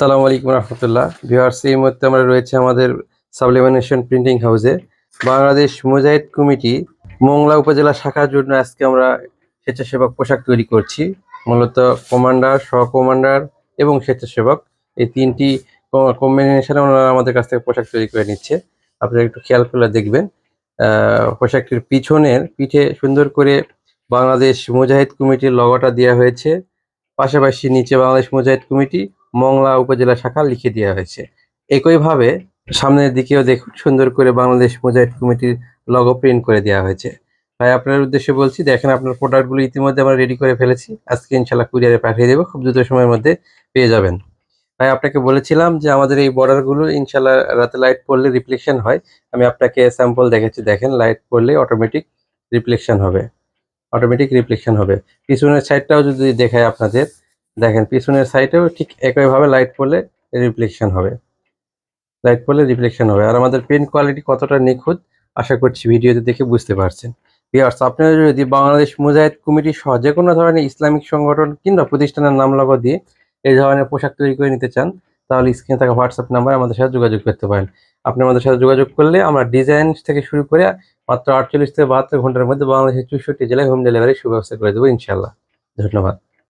আসসালামু আলাইকুম রহমতুল্লাহ। ভিউয়ার্স, এই মুহূর্তে আমরা রয়েছে আমাদের সাবলিমিনেশন প্রিন্টিং হাউসে বাংলাদেশ মুজাহিদ কমিটি মোংলা উপজেলা শাখার জন্য আজকে আমরা স্বেচ্ছাসেবক পোশাক তৈরি করছি। মূলত কমান্ডার, সহ কমান্ডার এবং স্বেচ্ছাসেবক। এই তিনটি কম্বিনেশনে ওনারা আমাদের কাছ থেকে পোশাক তৈরি করে নিচ্ছে। আপনারা একটু খেয়াল করলে দেখবেন। পোশাকটির পিছনের পিঠে সুন্দর করে বাংলাদেশ মুজাহিদ কমিটির লগোটা দেওয়া হয়েছে। পাশাপাশি নিচে বাংলাদেশ মুজাহিদ কমিটি মংলা উপজেলা শাখা লিখে দেওয়া হয়েছে। একইভাবে সামনের দিকেও দেখুন, সুন্দর করে বাংলাদেশ মুজাহিদ কমিটির লগো প্রিন্ট করে দেওয়া হয়েছে। তাই আপনার উদ্দেশ্যে বলছি, দেখেন আপনার প্রোডাক্টগুলো ইতিমধ্যে আমরা রেডি করে ফেলেছি। আজকে ইনশাল্লাহ কুরিয়ারে পাঠিয়ে দেবো, খুব দ্রুত সময়ের মধ্যে পেয়ে যাবেন। তাই আপনাকে বলেছিলাম যে আমাদের এই বর্ডারগুলো ইনশাল্লাহ রাতে লাইট পড়লে রিফ্লেকশন হয়। আমি আপনাকে স্যাম্পল দেখেছি দেখেন লাইট পড়লে অটোমেটিক রিফ্লেকশন হবে। অটোমেটিক রিফ্লেকশন হবে। পিছনের সাইডটাও যদি দেখায় আপনাদের দেখেন, পিছনের সাইডেও ঠিক একইভাবে লাইট পড়লে রিফ্লেকশন হবে। লাইট পড়লে রিফ্লেকশন হবে। আর আমাদের পেন কোয়ালিটি কতটা নিখুঁত, আশা করছি ভিডিওতে দেখে বুঝতে পারছেন। ভিউয়ার্স আপনারা যদি বাংলাদেশ মুজাহিদ কমিটি সহ যে কোনো ধরনের ইসলামিক সংগঠন কিংবা প্রতিষ্ঠানের নাম লগো দিয়ে এই ধরনের পোশাক তৈরি করে নিতে চান, তাহলে স্ক্রিনে থাকা হোয়াটসঅ্যাপ নাম্বার আমাদের সাথে যোগাযোগ করতে পারেন। আপনি আমাদের সাথে যোগাযোগ করলে আমরা ডিজাইন থেকে শুরু করে মাত্র আটচল্লিশ থেকে বাহাত্তর ঘণ্টার মধ্যে বাংলাদেশের চৌষট্টি জেলায় হোম ডেলিভারি সুব্যবস্থা করে দেবো ইনশাল্লাহ ধন্যবাদ।